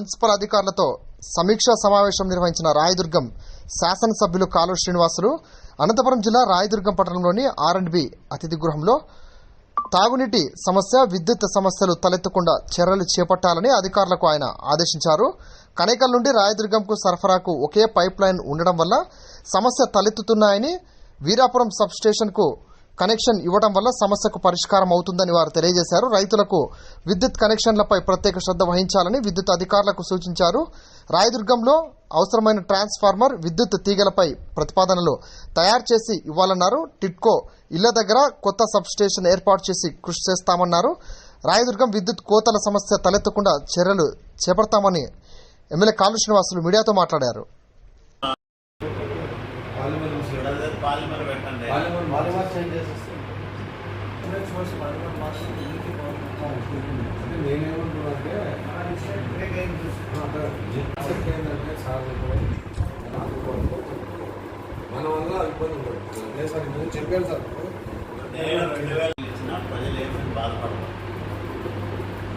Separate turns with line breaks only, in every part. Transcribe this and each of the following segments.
Municipal అధికారులతో సమీక్షా సమావేశం నిర్వహించిన రాయదుర్గం శాసనసభ్యులు కాలు శ్రీనివాసులు అనంతపురం జిల్లా రాయదుర్గం పట్టణంలోని ఆర్ అండ్ బి అతిథి గృహంలో తాగునీటి సమస్య విద్యుత్ సమస్యలు తలెత్తకుండా చర్యలు చేపట్టాలని అధికారులకు ఆయన ఆదేశించారు. కనేకల్ నుండి రాయదుర్గంకు సరఫరాకు ఒకే పైప్ లైన్ ఉండడం వల్ల సమస్య తలెత్తుతున్నాయని వీరాపురం సబ్ స్టేషన్కు కనెక్షన్ ఇవ్వడం వల్ల సమస్యకు పరిష్కారం అవుతుందని వారు తెలియజేశారు. రైతులకు విద్యుత్ కనెక్షన్లపై ప్రత్యేక శ్రద్ధ వహించాలని విద్యుత్ అధికారులకు సూచించారు. రాయదుర్గంలో అవసరమైన ట్రాన్స్ఫార్మర్ విద్యుత్ తీగలపై ప్రతిపాదనలు తయారు చేసి ఇవ్వాలన్నారు. టిట్కో ఇళ్ళ దగ్గర కొత్త సబ్ స్టేషన్ ఏర్పాటు చేసి కృషి చేస్తామన్నారు. రాయదుర్గం విద్యుత్ కోతల సమస్య తలెత్తకుండా చర్యలు చేపడతామని ఎమ్మెల్యే కాలు శ్రీనివాసులు మీడియాతో మాట్లాడారు
పాలిమర్ మిషన్
అదే పాలిమర్ పెట్టండి.
పాలిమర్
పాలిమర్ చేంజ్
ఏంటంటే సార్ మన వల్ల ఇబ్బంది పడుతుంది. లేదు సార్ నేను చెప్పాను సార్
నేను రెండు వేలు ఇచ్చిన ప్రజలు ఏమీ బాధపడరు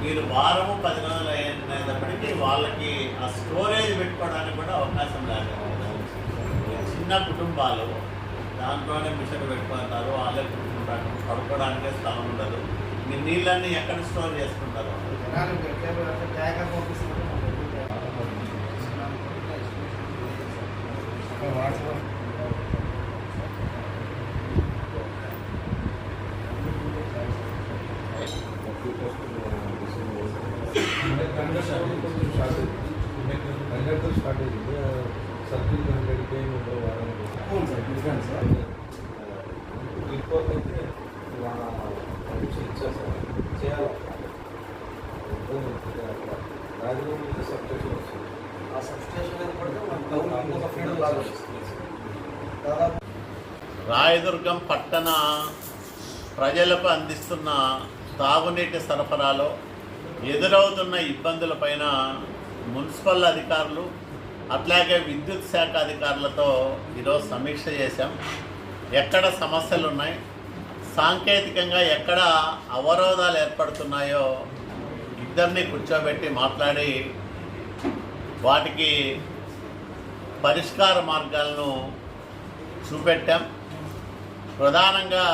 మీరు వారము పది రోజులు అయినప్పటికీ వాళ్ళకి ఆ స్టోరేజ్ పెట్టుకోవడానికి కూడా అవకాశం లేకపోతే చిన్న కుటుంబాలు దాంట్లోనే మిషన్ పెట్టుకుంటారు వాళ్ళే పెట్టుకుంటారు పడుకోవడానికే స్థలం ఉండదు. మీ నీళ్ళన్నీ ఎక్కడ స్టోర్ చేసుకుంటారు?
అంటే కండక్టర్ కొంచెం షార్టేజ్ కండక్టర్ షార్టేజ్ సర్కిల్ హండ్రెడ్కి ముందు వారం
అవును సార్ డిఫరెన్స్ సార్.
రిపోర్ట్ అయితే వాళ్ళ పర్మిషన్ ఇచ్చారు సార్ చేయాలి రాజమండ్రి సబ్జెక్ట్ వస్తుంది.
ఆ సబ్స్టేషన్ ఏర్పడితే మనకు టౌన్ ఇంకొక ఫ్రీడమ్ లాగా వస్తుంది దాదాపు
రాయదుర్గం పట్టణ ప్రజలకు అందిస్తున్న తాగునీటి సరఫరాలో ఎదురవుతున్న ఇబ్బందులపైన మున్సిపల్ అధికారులు అట్లాగే విద్యుత్ శాఖ అధికారులతో ఈరోజు సమీక్ష చేశాం. ఎక్కడ సమస్యలు ఉన్నాయి సాంకేతికంగా ఎక్కడ అవరోధాలు ఏర్పడుతున్నాయో ఇద్దరిని కూర్చోబెట్టి మాట్లాడి వాటికి పరిష్కార మార్గాలను చూపెట్టాం. ప్రధానంగా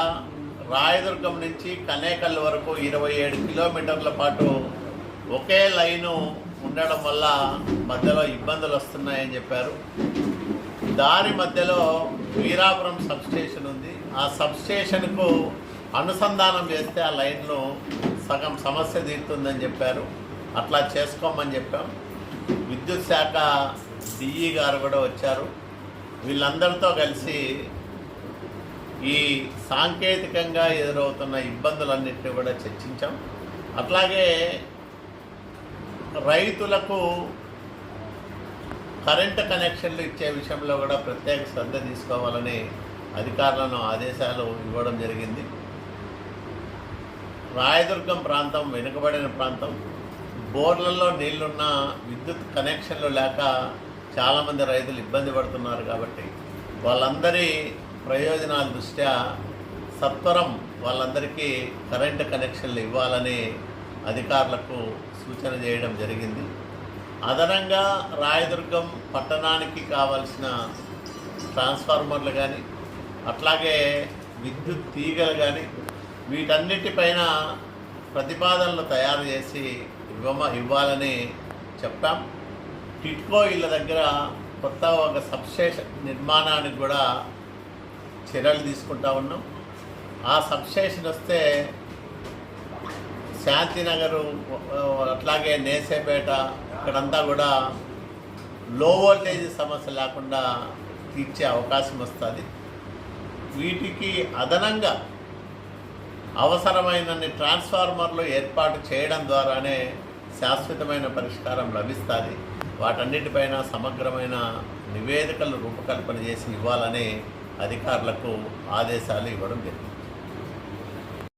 రాయదుర్గం నుంచి కనేకల్ వరకు ఇరవై ఏడు కిలోమీటర్ల పాటు ఒకే లైను ఉండడం వల్ల మధ్యలో ఇబ్బందులు వస్తున్నాయని చెప్పారు. దారి మధ్యలో వీరాపురం సబ్స్టేషన్ ఉంది. ఆ సబ్స్టేషన్కు అనుసంధానం చేస్తే ఆ లైన్లో సగం సమస్య తీరుతుందని చెప్పారు. అట్లా చేసుకోమని చెప్పాం. విద్యుత్ శాఖ డిఈ గారు కూడా వచ్చారు. వీళ్ళందరితో కలిసి ఈ సాంకేతికంగా ఎదురవుతున్న ఇబ్బందులన్నింటినీ కూడా చర్చించాం. అట్లాగే రైతులకు కరెంటు కనెక్షన్లు ఇచ్చే విషయంలో కూడా ప్రత్యేక శ్రద్ధ తీసుకోవాలని అధికారులను ఆదేశాలు ఇవ్వడం జరిగింది. రాయదుర్గం ప్రాంతం వెనుకబడిన ప్రాంతం బోర్లలో నీళ్ళున్న విద్యుత్ కనెక్షన్లు లేక చాలామంది రైతులు ఇబ్బంది పడుతున్నారు కాబట్టి వాళ్ళందరి ప్రయోజనాల దృష్ట్యా సత్వరం వాళ్ళందరికీ కరెంటు కనెక్షన్లు ఇవ్వాలని అధికారులకు సూచన చేయడం జరిగింది. అదనంగా రాయదుర్గం పట్టణానికి కావలసిన ట్రాన్స్ఫార్మర్లు కానీ అట్లాగే విద్యుత్ తీగలు కానీ వీటన్నిటిపైన ప్రతిపాదనలు తయారు చేసి ఇవ్వమ ఇవ్వాలని చెప్పాం. టిట్కో ఇళ్ళ దగ్గర కొత్త ఒక సబ్స్టేషన్ నిర్మాణానికి కూడా చర్యలు తీసుకుంటా ఉన్నాం. ఆ సబ్స్టేషన్ వస్తే శాంతినగరు అట్లాగే నేసేపేట ఇక్కడంతా కూడా లో వోల్టేజ్ సమస్య లేకుండా తీర్చే అవకాశం వస్తుంది. వీటికి అదనంగా అవసరమైనన్ని ట్రాన్స్ఫార్మర్లు ఏర్పాటు చేయడం ద్వారానే శాశ్వతమైన పరిష్కారం లభిస్తుంది. వాటన్నిటిపైన సమగ్రమైన నివేదికలు రూపకల్పన చేసి ఇవ్వాలని అధికారులకు ఆదేశాలు ఇవ్వడం జరిగింది.